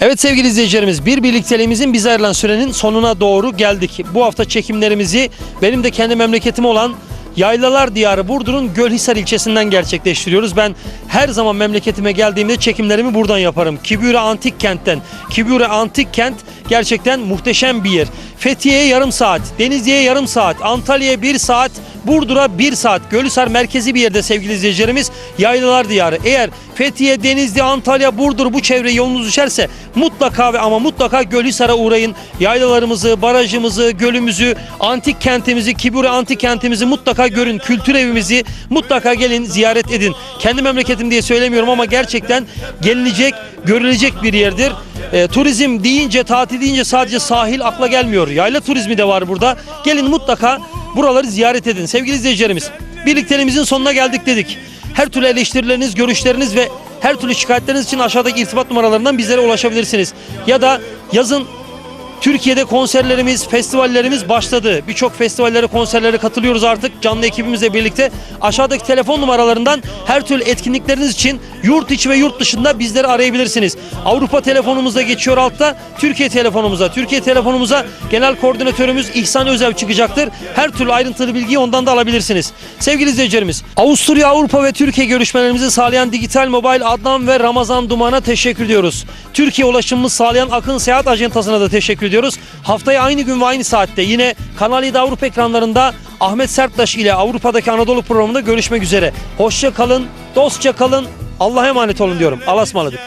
Evet sevgili izleyicilerimiz bir birlikteliğimizin bize ayrılan sürenin sonuna doğru geldik. Bu hafta çekimlerimizi benim de kendi memleketim olan Yaylalar Diyarı Burdur'un Gölhisar ilçesinden gerçekleştiriyoruz. Ben her zaman memleketime geldiğimde çekimlerimi buradan yaparım. Kibure Antik Kent'ten. Kibure Antik Kent gerçekten muhteşem bir yer. Fethiye'ye yarım saat, Denizli'ye yarım saat, Antalya'ya bir saat, Burdur'a bir saat. Gölhisar merkezi bir yerde sevgili izleyicilerimiz. Yaylalar Diyarı. Eğer Fethiye, Denizli, Antalya, Burdur bu çevre yolunuz düşerse mutlaka ve ama mutlaka Gölhisar'a uğrayın. Yaylalarımızı, barajımızı, gölümüzü, antik kentimizi, Kibure antik kentimizi mutlaka görün. Kültür evimizi mutlaka gelin ziyaret edin. Kendi memleketim diye söylemiyorum ama gerçekten gelinecek, görülecek bir yerdir. E, turizm deyince, tatil deyince sadece sahil akla gelmiyor. Yayla turizmi de var burada. Gelin mutlaka buraları ziyaret edin. Sevgili izleyicilerimiz, birlikteliğimizin sonuna geldik dedik. Her türlü eleştirileriniz, görüşleriniz ve her türlü şikayetleriniz için aşağıdaki irtibat numaralarından bizlere ulaşabilirsiniz. Ya da yazın Türkiye'de konserlerimiz, festivallerimiz başladı. Birçok festivallere, konserlere katılıyoruz artık canlı ekibimizle birlikte. Aşağıdaki telefon numaralarından her türlü etkinlikleriniz için yurt içi ve yurt dışında bizleri arayabilirsiniz. Avrupa telefonumuzda geçiyor altta, Türkiye telefonumuza. Türkiye telefonumuza genel koordinatörümüz İhsan Özev çıkacaktır. Her türlü ayrıntılı bilgiyi ondan da alabilirsiniz. Sevgili izleyicilerimiz, Avusturya, Avrupa ve Türkiye görüşmelerimizi sağlayan Dijital Mobile Adnan ve Ramazan Duman'a teşekkür ediyoruz. Türkiye ulaşımımızı sağlayan Akın Seyahat Ajantası'na da teşekkür ediyoruz. Haftaya aynı gün ve aynı saatte yine Kanal 7 Avrupa ekranlarında Ahmet Serttaş ile Avrupa'daki Anadolu programında görüşmek üzere. Hoşça kalın, dostça kalın, Allah'a emanet olun diyorum. Allah'a ısmarladık.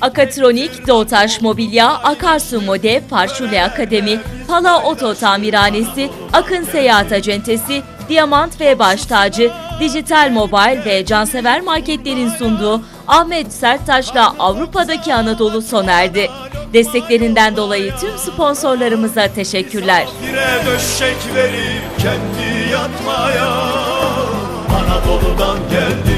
Akatronik, Doğutaş Mobilya, Akarsu Mode, Parşule Akademi, Pala Oto Tamirhanesi, Akın Seyahat Acentesi, Diamant ve Baş Tacı, Dijital Mobil ve Cansever Marketlerin sunduğu Ahmet Serttaş'la Avrupa'daki Anadolu sona erdi. Desteklerinden dolayı tüm sponsorlarımıza teşekkürler. Yine döşek verir kendi yatmaya Anadolu'dan geldi